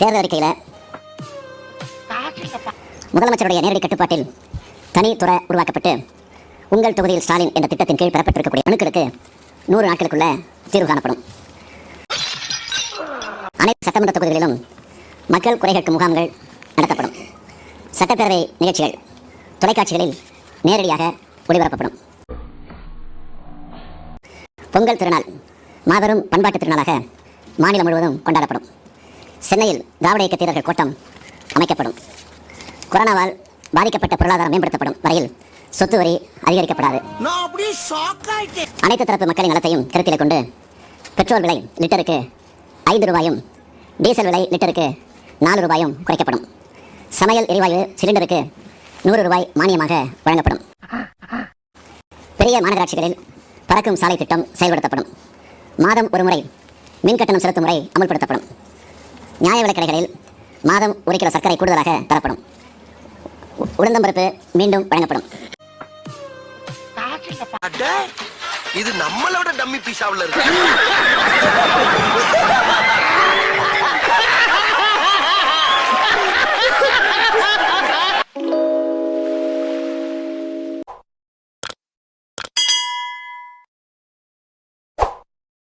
தேர்தல் அறிக்கையில் முதலமைச்சருடைய நேரடி கட்டுப்பாட்டில் தனி துறை உருவாக்கப்பட்டு உங்கள் தொகுதியில் ஸ்டாலின் என்ற திட்டத்தின் கீழ் பெறப்பட்டிருக்கக்கூடிய அணுக்களுக்கு நூறு நாட்களுக்குள்ள தீர்வு காணப்படும். அனைத்து சட்டமன்ற தொகுதிகளிலும் மக்கள் குறை முகாம்கள் நடத்தப்படும். சட்டப்பேரவை நிகழ்ச்சிகள் தொலைக்காட்சிகளில் நேரடியாக ஒளிபரப்பப்படும். பொங்கல் திருநாள் மாபெரும் பண்பாட்டு திருநாளாக மாநிலம் முழுவதும் கொண்டாடப்படும். சென்னையில் திராவிட இயக்க வீரர்கள் கோட்டம் அமைக்கப்படும். கொரோனாவால் பாதிக்கப்பட்ட பொருளாதாரம் மேம்படுத்தப்படும் வரையில் சொத்து வரி அதிகரிக்கப்படாது. அனைத்து தரப்பு மக்களின் நலத்தையும் கருத்திலே கொண்டு பெட்ரோல் விலை லிட்டருக்கு ஐந்து ரூபாயும் டீசல் விலை லிட்டருக்கு நாலு ரூபாயும் குறைக்கப்படும். சமையல் எரிவாயு சிலிண்டருக்கு நூறு ரூபாய் மானியமாக வழங்கப்படும். பெரிய மாநகராட்சிகளில் பறக்கும் சாலை திட்டம் செயல்படுத்தப்படும். மாதம் ஒரு முறை மின் கட்டணம் செலுத்தும் முறை அமல்படுத்தப்படும். நியாய விலைக்கடைகளில் மாதம் ஒரு கிலோ சர்க்கரை கூடுதலாக தரப்படும். உ- உளுந்தம்பருப்பு மீண்டும் வழங்கப்படும். இது நம்மளோட டம்மி பீஸாவில் இருக்கு.